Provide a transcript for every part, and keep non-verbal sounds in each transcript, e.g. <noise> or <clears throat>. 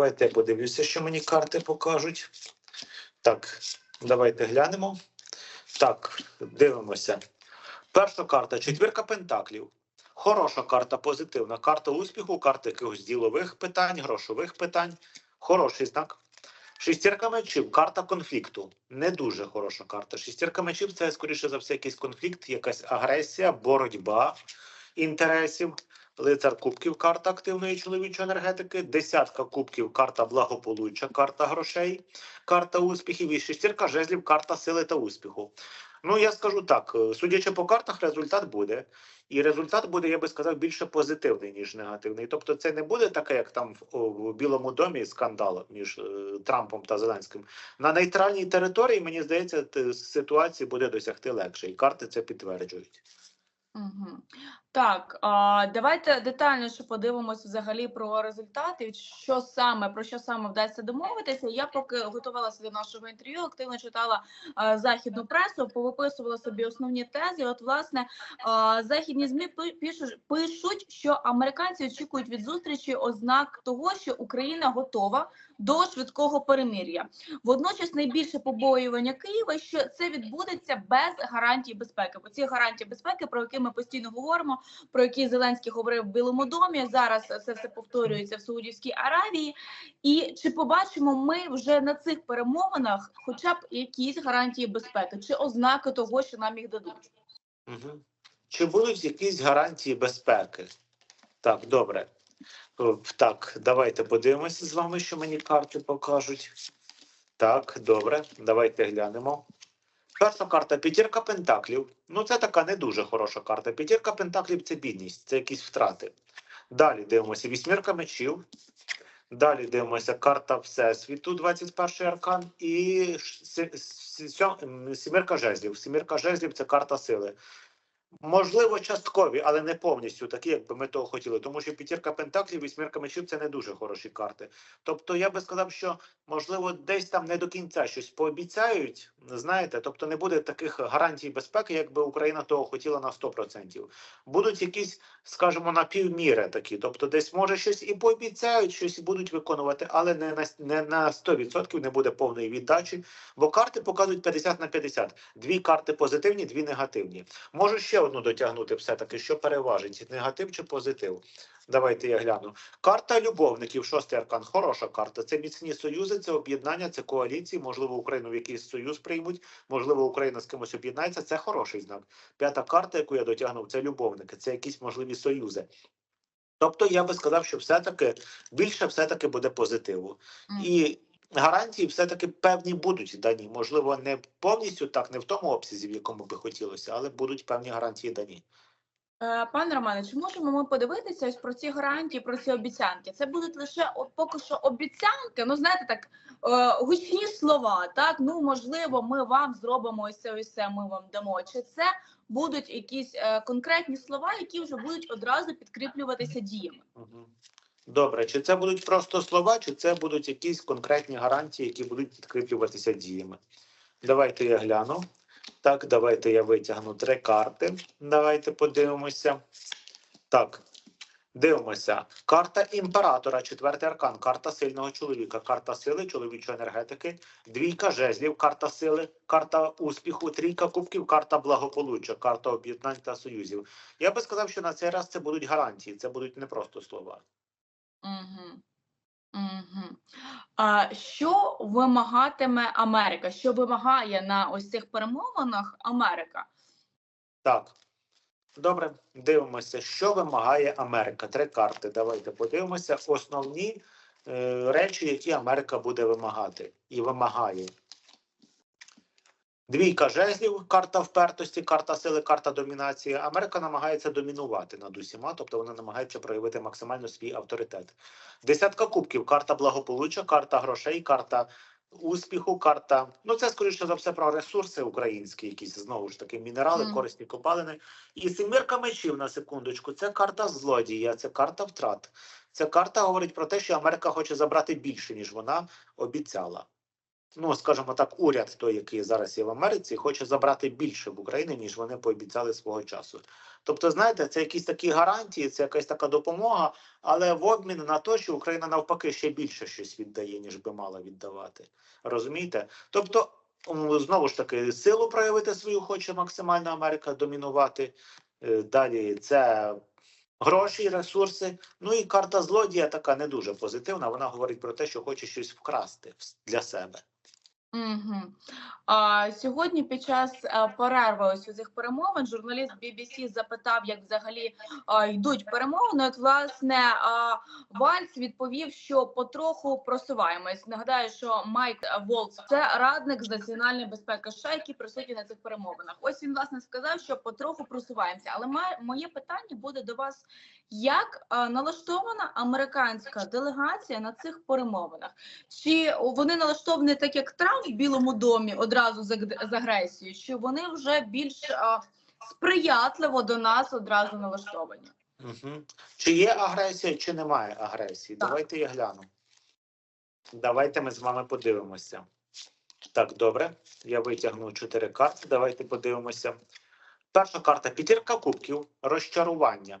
давайте я подивлюся, що мені карти покажуть. Так, давайте глянемо. Так, дивимося. Перша карта четвірка пентаклів. Хороша карта, позитивна. Карта успіху, карта якихось ділових питань, грошових питань. Хороший знак. Шістірка мечів, карта конфлікту. Не дуже хороша карта. Шістірка мечів це, скоріше за все, якийсь конфлікт, якась агресія, боротьба інтересів. Лицар кубків, карта активної чоловічої енергетики. Десятка кубків, карта благополуччя, карта грошей, карта успіхів. І шістірка жезлів, карта сили та успіху. Ну, я скажу так: е, судячи по картах, результат буде. І результат буде, я би сказав, більше позитивний, ніж негативний. Тобто, це не буде таке, як там в Білому домі скандал між е, Трампом та Зеленським. На нейтральній території, мені здається, ситуації буде досягти легше, і карти це підтверджують. Угу. Так, давайте детальніше подивимось взагалі про результати, що саме про що саме вдасться домовитися. Я поки готувалася до нашого інтерв'ю, активно читала західну пресу, повиписувала собі основні тези. От, власне, західні змі пи- пишуть, пишуть, що американці очікують від зустрічі ознак того, що Україна готова до швидкого перемир'я. Водночас найбільше побоювання Києва, що це відбудеться без гарантій безпеки. Бо ці гарантії безпеки, про які ми постійно говоримо, про які Зеленський говорив в Білому домі. Зараз це все повторюється в Саудівській Аравії. І чи побачимо ми вже на цих перемовинах, хоча б якісь гарантії безпеки, чи ознаки того, що нам їх дадуть? Угу. Чи будуть якісь гарантії безпеки? Так, добре. Так, давайте подивимося з вами, що мені карти покажуть. Так, добре, давайте глянемо. Перша карта п'ятірка пентаклів. Ну, це така не дуже хороша карта. П'ятірка пентаклів це бідність, це якісь втрати. Далі дивимося вісьмірка мечів. Далі дивимося карта Всесвіту, 21 аркан, і сімірка жезлів. Сімірка жезлів це карта сили. Можливо, часткові, але не повністю такі, як би ми того хотіли. Тому що п'ятірка пентаклів, вісьмірка мечів це не дуже хороші карти. Тобто, я би сказав, що можливо десь там не до кінця щось пообіцяють. Знаєте, тобто не буде таких гарантій безпеки, якби Україна того хотіла на 100%. Будуть якісь, скажімо, на півміри такі. Тобто, десь може щось і пообіцяють, щось і будуть виконувати, але не на не на 100% не буде повної віддачі. Бо карти показують 50 на 50. Дві карти позитивні, дві негативні. Можу ще одну дотягнути, все-таки, що переважить негатив чи позитив. Давайте я гляну. Карта любовників, шостий аркан, хороша карта. Це міцні союзи, це об'єднання, це коаліції. Можливо, Україну в якийсь союз приймуть, можливо, Україна з кимось об'єднається. Це хороший знак. П'ята карта, яку я дотягнув, це любовники, це якісь можливі союзи. Тобто я би сказав, що все-таки більше все-таки буде позитиву. І гарантії все-таки певні будуть дані. Можливо, не повністю так, не в тому обсязі, в якому би хотілося, але будуть певні гарантії дані. Е, Пане Романе, чи можемо ми подивитися ось про ці гарантії, про ці обіцянки? Це будуть лише от поки що обіцянки. Ну знаєте, так е, гучні слова. Так ну можливо, ми вам зробимо ось це, ось це. Ми вам дамо. Чи це будуть якісь е, конкретні слова, які вже будуть одразу підкріплюватися діями? Добре, чи це будуть просто слова, чи це будуть якісь конкретні гарантії, які будуть підкріплюватися діями? Давайте я гляну. Так, давайте я витягну три карти. Давайте подивимося. Так, дивимося. Карта імператора, четвертий аркан, карта сильного чоловіка, карта сили, чоловічої енергетики, двійка жезлів, карта сили, карта успіху, трійка кубків, карта благополуччя, карта об'єднань та союзів. Я би сказав, що на цей раз це будуть гарантії, це будуть не просто слова. Угу. Угу. А що вимагатиме Америка? Що вимагає на ось цих перемовинах Америка? Так. Добре, дивимося, що вимагає Америка. Три карти. Давайте подивимося. Основні е, речі, які Америка буде вимагати і вимагає. Двійка жезлів, карта впертості, карта сили, карта домінації. Америка намагається домінувати над усіма, тобто вона намагається проявити максимально свій авторитет. Десятка кубків, карта благополуччя, карта грошей, карта успіху, карта. Ну, це скоріше за все про ресурси українські, якісь знову ж таки мінерали, Мгм. корисні копалини. І семірка мечів на секундочку. Це карта злодія, це карта втрат. Ця карта говорить про те, що Америка хоче забрати більше, ніж вона обіцяла. Ну скажімо так, уряд, той, який зараз є в Америці, хоче забрати більше в Україні, ніж вони пообіцяли свого часу. Тобто, знаєте, це якісь такі гарантії, це якась така допомога, але в обмін на те, що Україна навпаки ще більше щось віддає, ніж би мала віддавати. Розумієте? Тобто, знову ж таки, силу проявити свою хоче максимально Америка домінувати. Е, Далі це гроші, ресурси. Ну і карта злодія така не дуже позитивна. Вона говорить про те, що хоче щось вкрасти для себе. Угу. А, сьогодні під час перерви ось у цих перемовин журналіст BBC запитав, як взагалі а, йдуть перемовини. От власне а, Вальц відповів, що потроху просуваємось. Нагадаю, що Майк Волц це радник з національної безпеки США, який присутній на цих перемовинах. Ось він власне сказав, що потроху просуваємося. Але моє питання буде до вас: як налаштована американська делегація на цих перемовинах? Чи вони налаштовані так, як Трамп в Білому домі одразу з агресією, чи вони вже більш а, сприятливо до нас одразу налаштовані? Угу. Чи є агресія, чи немає агресії? Так. Давайте я гляну. Давайте ми з вами подивимося. Так, добре. Я витягну чотири карти. Давайте подивимося. Перша карта п'ятірка кубків, розчарування.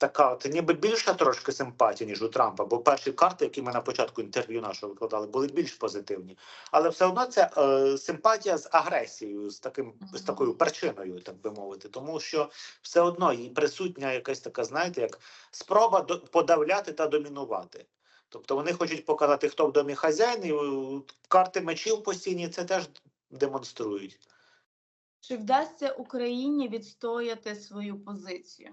така от ніби більша трошки симпатія, ніж у Трампа, бо перші карти, які ми на початку інтерв'ю нашого викладали, були більш позитивні. Але все одно це е, симпатія з агресією, з таким з такою причиною, так би мовити, тому що все одно їй присутня якась така, знаєте, як спроба до, подавляти та домінувати. Тобто вони хочуть показати, хто в домі хазяїн, і карти мечів постійні це теж демонструють. Чи вдасться Україні відстояти свою позицію?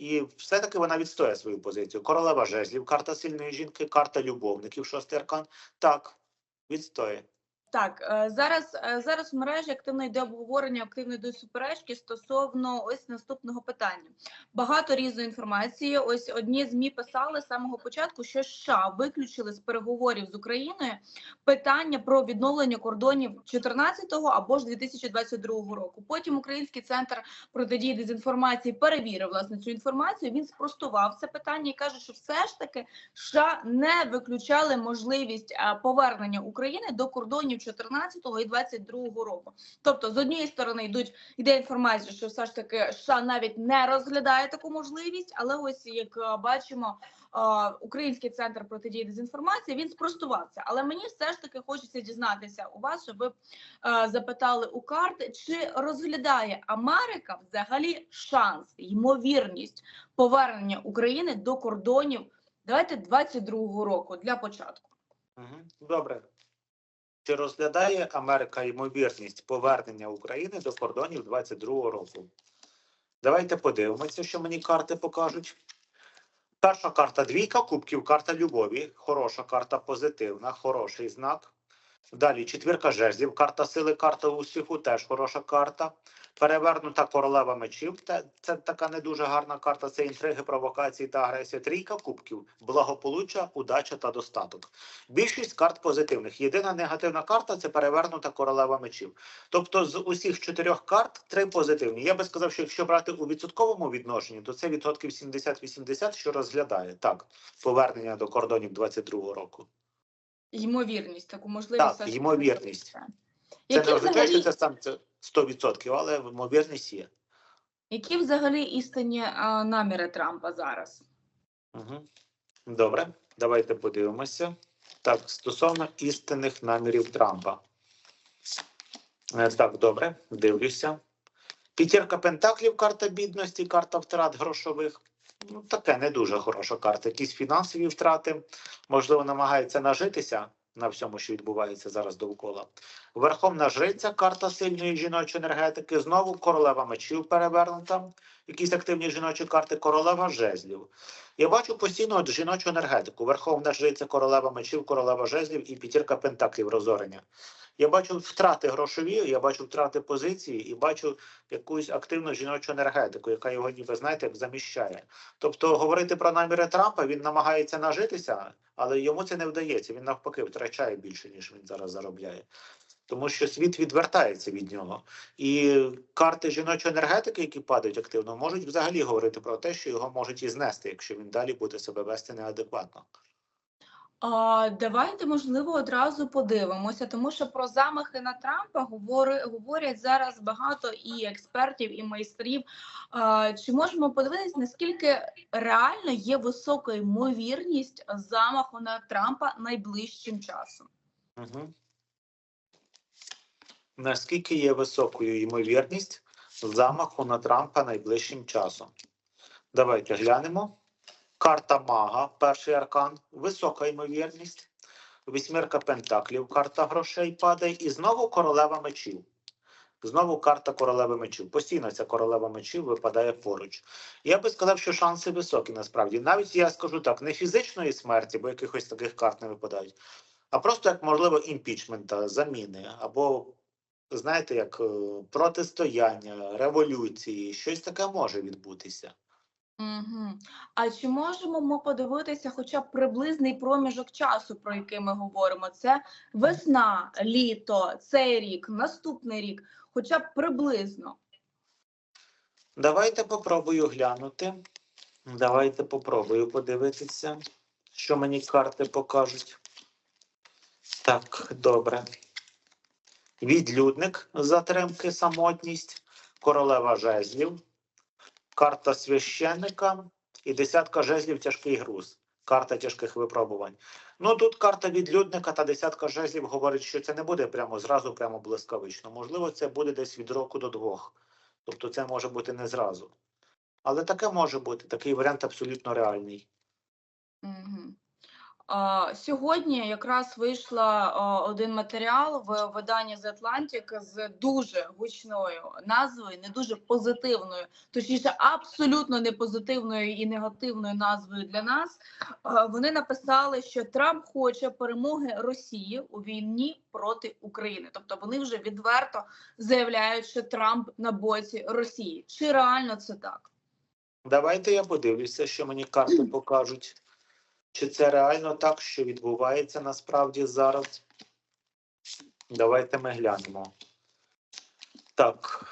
І все-таки вона відстоює свою позицію. Королева жезлів, карта сильної жінки, карта любовників, шостий аркан. Так, відстоює. Так, е, зараз е, зараз в мережі активно йде обговорення, активно йдуть суперечки стосовно ось наступного питання. Багато різної інформації. Ось одні змі писали з самого початку, що США виключили з переговорів з Україною питання про відновлення кордонів 14-го або ж 2022 року. Потім Український центр протидії дезінформації перевірив власне цю інформацію. Він спростував це питання і каже, що все ж таки США не виключали можливість повернення України до кордонів 14-го і 22-го року. Тобто, з однієї сторони йдуть йде інформація, що все ж таки США навіть не розглядає таку можливість, але ось як бачимо. Український центр протидії дезінформації він спростував це. Але мені все ж таки хочеться дізнатися у вас, щоб ви е, запитали у карти, чи розглядає Америка взагалі шанс, ймовірність повернення України до кордонів давайте 22-го року для початку. Добре. Чи розглядає Америка ймовірність повернення України до кордонів 22-го року? Давайте подивимося, що мені карти покажуть. Перша карта двійка кубків, карта любові. Хороша карта, позитивна, хороший знак. Далі четвірка жезлів, карта сили, карта успіху, теж хороша карта. Перевернута королева мечів. Це така не дуже гарна карта. Це інтриги, провокації та агресія. Трійка кубків, благополуччя, удача та достаток. Більшість карт позитивних. Єдина негативна карта це перевернута королева мечів. Тобто з усіх чотирьох карт три позитивні. Я би сказав, що якщо брати у відсотковому відношенні, то це відсотків 70-80, що розглядає так повернення до кордонів 22-го року. Ймовірність, таку можливість. Так, ймовірність. Це не означає, що це сам це 100%, але ймовірність є. які взагалі істинні а, наміри Трампа зараз? Угу. Добре, давайте подивимося. Так, стосовно істинних намірів Трампа. Е, Так, добре, дивлюся. П'ятірка Пентаклів, карта бідності, карта втрат грошових. Ну, таке не дуже хороша карта. Якісь фінансові втрати. Можливо, намагається нажитися на всьому, що відбувається зараз довкола. Верховна жриця, карта сильної жіночої енергетики. Знову королева мечів перевернута. Якісь активні жіночі карти, королева жезлів. Я бачу постійно жіночу енергетику. Верховна жриця, королева мечів, королева жезлів і п'ятірка пентаклів розорення. Я бачу втрати грошові, я бачу втрати позиції і бачу якусь активну жіночу енергетику, яка його ніби знаєте, як заміщає. Тобто говорити про наміри Трампа він намагається нажитися, але йому це не вдається. Він навпаки втрачає більше, ніж він зараз заробляє. Тому що світ відвертається від нього. І карти жіночої енергетики, які падають активно, можуть взагалі говорити про те, що його можуть і знести, якщо він далі буде себе вести неадекватно. А, давайте, можливо, одразу подивимося, тому що про замахи на Трампа говори, говорять зараз багато і експертів, і майстрів. А, чи можемо подивитися, наскільки реально є висока ймовірність замаху на Трампа найближчим часом? Угу. Наскільки є високою ймовірність замаху на Трампа найближчим часом? Давайте глянемо. Карта Мага, перший аркан, висока ймовірність. Вісьмірка Пентаклів, карта грошей падає. І знову королева мечів. Знову карта королеви мечів. Постійно ця королева мечів випадає поруч. Я би сказав, що шанси високі насправді. Навіть я скажу так, не фізичної смерті, бо якихось таких карт не випадають, а просто як можливо імпічмента, заміни, або знаєте, як е, протистояння, революції, щось таке може відбутися. Угу. А чи можемо ми подивитися хоча б приблизний проміжок часу, про який ми говоримо? Це весна, літо, цей рік, наступний рік, хоча б приблизно. Давайте попробую глянути. Давайте попробую подивитися, що мені карти покажуть. Так, добре. Відлюдник, затримки, самотність, королева жезлів, карта священника і десятка жезлів тяжкий груз. Карта тяжких випробувань. Ну тут карта відлюдника та десятка жезлів говорить, що це не буде прямо зразу, прямо блискавично. Можливо, це буде десь від року до двох. Тобто це може бути не зразу. Але таке може бути, такий варіант абсолютно реальний. Угу. Сьогодні якраз вийшла один матеріал в виданні The Atlantic з дуже гучною назвою, не дуже позитивною, точніше, абсолютно не позитивною і негативною назвою для нас. Вони написали, що Трамп хоче перемоги Росії у війні проти України. Тобто вони вже відверто заявляють, що Трамп на боці Росії. Чи реально це так? Давайте я подивлюся, що мені карти <clears throat> покажуть. Чи це реально так, що відбувається насправді зараз? Давайте ми глянемо. Так.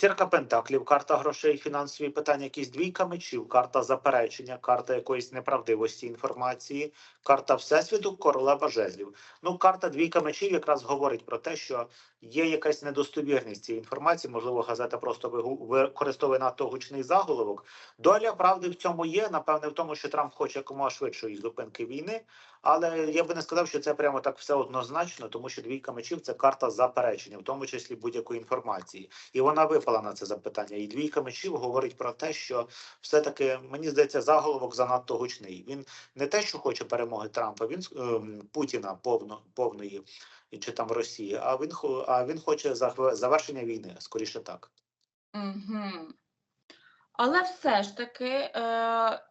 П'ятірка Пентаклів, карта грошей, фінансові питання, якісь двійка мечів, карта заперечення, карта якоїсь неправдивості інформації, карта Всесвіту, королева жезлів. Ну, карта двійка мечів якраз говорить про те, що є якась недостовірність цієї інформації. Можливо, газета просто використовує надто гучний заголовок. Доля правди в цьому є. Напевне, в тому, що Трамп хоче якомога швидшої зупинки війни. Але я би не сказав, що це прямо так все однозначно, тому що двійка мечів це карта заперечення, в тому числі будь-якої інформації. І вона випала на це запитання. І двійка мечів говорить про те, що все-таки мені здається, заголовок занадто гучний. Він не те, що хоче перемоги Трампа, він ем, Путіна повно повної чи там Росії, а він а він хоче завершення війни, скоріше так. Але все ж таки, е,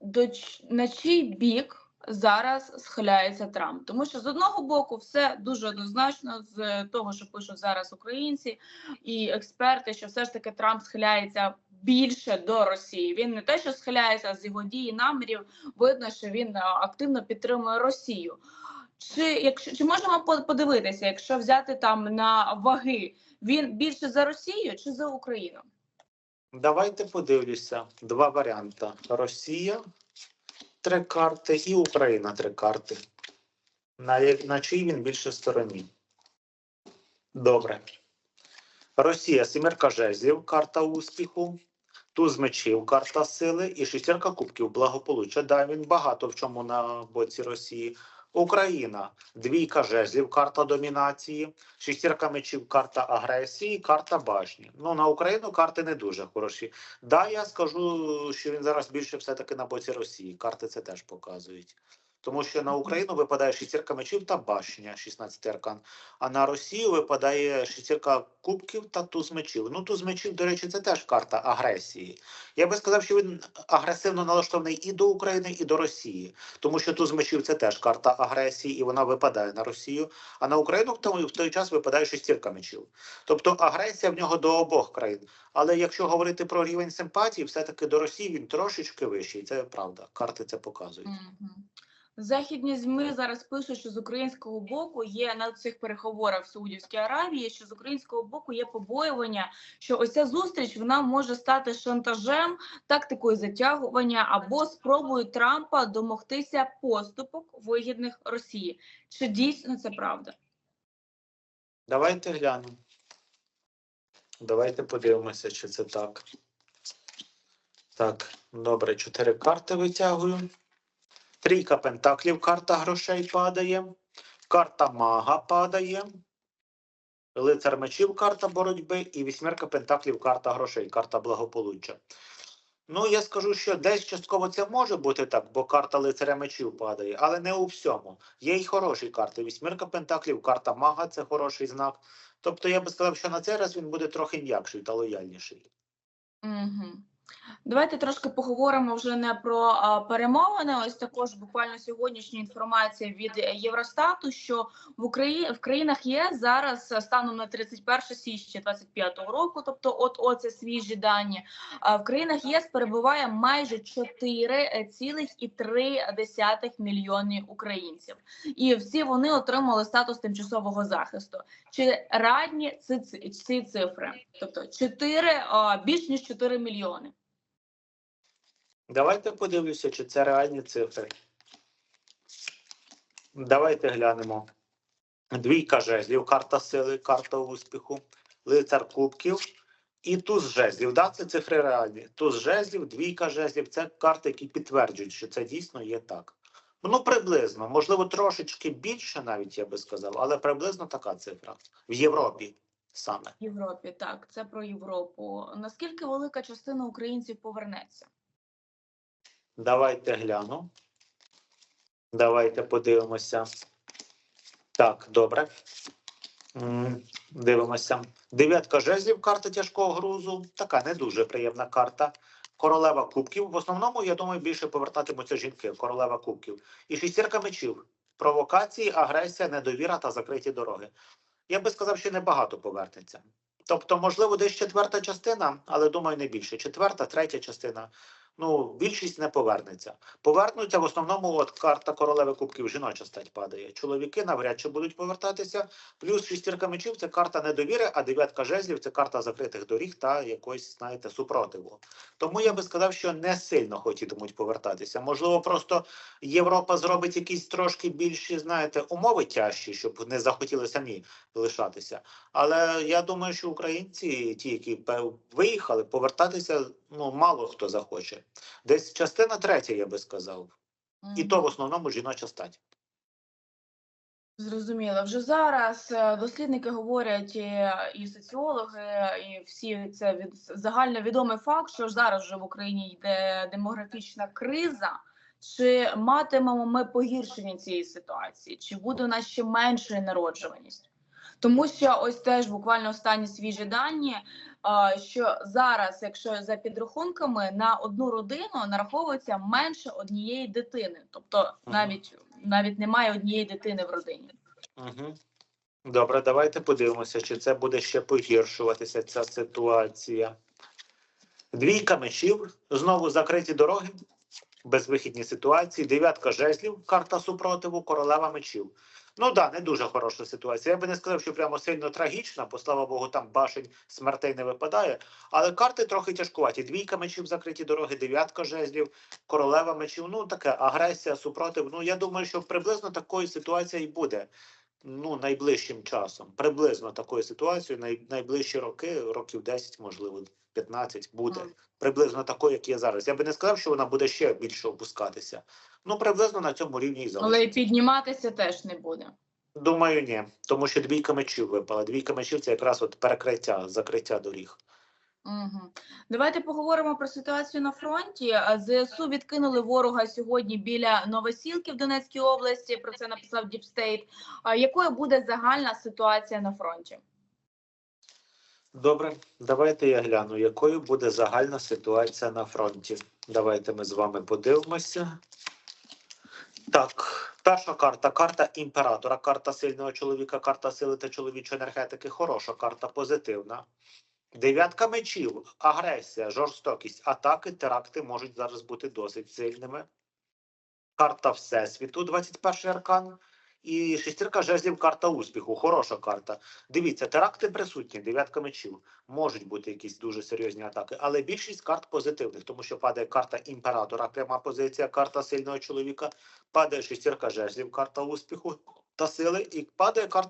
до, на чий бік зараз схиляється Трамп? Тому що з одного боку все дуже однозначно з того, що пишуть зараз українці і експерти, що все ж таки Трамп схиляється більше до Росії. Він не те, що схиляється з його дії намірів, видно, що він е, активно підтримує Росію. Чи якщо чи можемо по- подивитися, якщо взяти там на ваги, він більше за Росію чи за Україну? Давайте подивлюся. Два варіанти: Росія три карти і Україна три карти. На, на чий він більше стороні? Добре. Росія сімерка жезлів, карта успіху, туз мечів, карта сили і шістірка кубків благополуччя. Да, він багато в чому на боці Росії. Україна двійка жезлів, карта домінації, шістірка мечів, карта агресії, карта башні. Ну на Україну карти не дуже хороші. Да, я скажу, що він зараз більше все-таки на боці Росії. Карти це теж показують. Тому що на Україну випадає шістірка мечів та башня, 16 аркан. А на Росію випадає шістірка кубків та туз мечів. Ну, туз мечів, до речі, це теж карта агресії. Я би сказав, що він агресивно налаштований і до України, і до Росії. Тому що туз мечів це теж карта агресії, і вона випадає на Росію. А на Україну в той, в той час випадає шістірка мечів. Тобто агресія в нього до обох країн. Але якщо говорити про рівень симпатії, все-таки до Росії він трошечки вищий. Це правда. Карти це показують. Західні ЗМІ зараз пишуть, що з українського боку є на цих переговорах в Саудівській Аравії, що з українського боку є побоювання, що ось ця зустріч вона може стати шантажем, тактикою затягування або спробою Трампа домогтися поступок вигідних Росії. Чи дійсно це правда? Давайте глянемо. Давайте подивимося, чи це так. Так, добре, чотири карти витягую. Трійка пентаклів, карта грошей падає. Карта мага падає. Лицар мечів, карта боротьби. І вісьмерка пентаклів, карта грошей, карта благополуччя. Ну, я скажу, що десь частково це може бути так, бо карта лицаря мечів падає, але не у всьому. Є й хороші карти. Вісьмірка пентаклів, карта мага це хороший знак. Тобто я би сказав, що на цей раз він буде трохи м'якший та лояльніший. Угу. Давайте трошки поговоримо вже не про перемовини. Ось також буквально сьогоднішня інформація від Євростату, що в Україні в країнах ЄС зараз станом на 31 січня 2025 року, тобто от оце свіжі дані. В країнах єС перебуває майже 4,3 мільйони українців, і всі вони отримали статус тимчасового захисту. Чи радні ці, цифри? Тобто 4, а, більш ніж 4 мільйони. Давайте подивлюся, чи це реальні цифри. Давайте глянемо. Двійка жезлів, карта сили, карта успіху, лицар кубків і туз жезлів. Да, це цифри реальні. Туз жезлів, двійка жезлів це карти, які підтверджують, що це дійсно є так. Ну, приблизно, можливо, трошечки більше, навіть я би сказав, але приблизно така цифра в Європі саме. В Європі, так, це про Європу. Наскільки велика частина українців повернеться? Давайте гляну. Давайте подивимося. Так, добре. Дивимося. Дев'ятка жезлів, карта тяжкого грузу. Така не дуже приємна карта. Королева кубків. В основному, я думаю, більше повертатимуться жінки. Королева кубків. І шістірка мечів. Провокації, агресія, недовіра та закриті дороги. Я би сказав, що небагато повернеться. Тобто, можливо, десь четверта частина, але думаю, не більше. Четверта, третя частина. Ну, більшість не повернеться. Повернуться в основному от карта королеви кубків жіноча стать падає. Чоловіки навряд чи будуть повертатися. Плюс шістірка мечів це карта недовіри, а дев'ятка жезлів це карта закритих доріг та якось, знаєте, супротиву. Тому я би сказав, що не сильно хотітимуть повертатися. Можливо, просто Європа зробить якісь трошки більші, знаєте, умови тяжчі, щоб не захотіли самі лишатися. Але я думаю, що українці, ті, які виїхали, повертатися ну мало хто захоче. Десь частина третя, я би сказав, і то в основному жіноча стать. Зрозуміло. Вже зараз е, дослідники говорять е, і соціологи, і всі це від загальновідомий факт, що зараз вже в Україні йде демографічна криза. Чи матимемо ми погіршення цієї ситуації? Чи буде у нас ще меншою народжуваність? Тому що ось теж буквально останні свіжі дані, що зараз, якщо за підрахунками, на одну родину нараховується менше однієї дитини, тобто навіть навіть немає однієї дитини в родині. Угу. Добре, давайте подивимося, чи це буде ще погіршуватися ця ситуація. Двійка мечів, знову закриті дороги, безвихідні ситуації, дев'ятка жезлів, карта супротиву, королева мечів. Ну да, не дуже хороша ситуація. Я би не сказав, що прямо сильно трагічна, бо слава Богу, там башень смертей не випадає. Але карти трохи тяжкуваті. Двійка мечів, закриті дороги, дев'ятка жезлів, королева мечів. Ну таке агресія, супротив. Ну я думаю, що приблизно такої ситуації і буде. Ну, найближчим часом. Приблизно такою ситуацією, най, найближчі роки, років 10, можливо, 15 буде. Приблизно такою, як є зараз. Я би не сказав, що вона буде ще більше опускатися. Ну, приблизно на цьому рівні і Але й залишиться. підніматися теж не буде. Думаю, ні. Тому що двійка мечів випала. Двійка мечів це якраз от перекриття, закриття доріг. Угу. Давайте поговоримо про ситуацію на фронті. ЗСУ відкинули ворога сьогодні біля Новосілки в Донецькій області. Про це написав Діпстейт. Якою буде загальна ситуація на фронті? Добре, давайте я гляну, якою буде загальна ситуація на фронті. Давайте ми з вами подивимося. Так, перша карта карта імператора, карта сильного чоловіка, карта сили та чоловічої енергетики. Хороша карта, позитивна. Дев'ятка мечів, агресія, жорстокість, атаки, теракти можуть зараз бути досить сильними. Карта Всесвіту, 21 аркан. І шестірка жезлів, карта успіху. Хороша карта. Дивіться, теракти присутні, дев'ятка мечів. Можуть бути якісь дуже серйозні атаки, але більшість карт позитивних, тому що падає карта імператора, пряма позиція, карта сильного чоловіка, падає шестірка жезлів, карта успіху та сили, і падає карта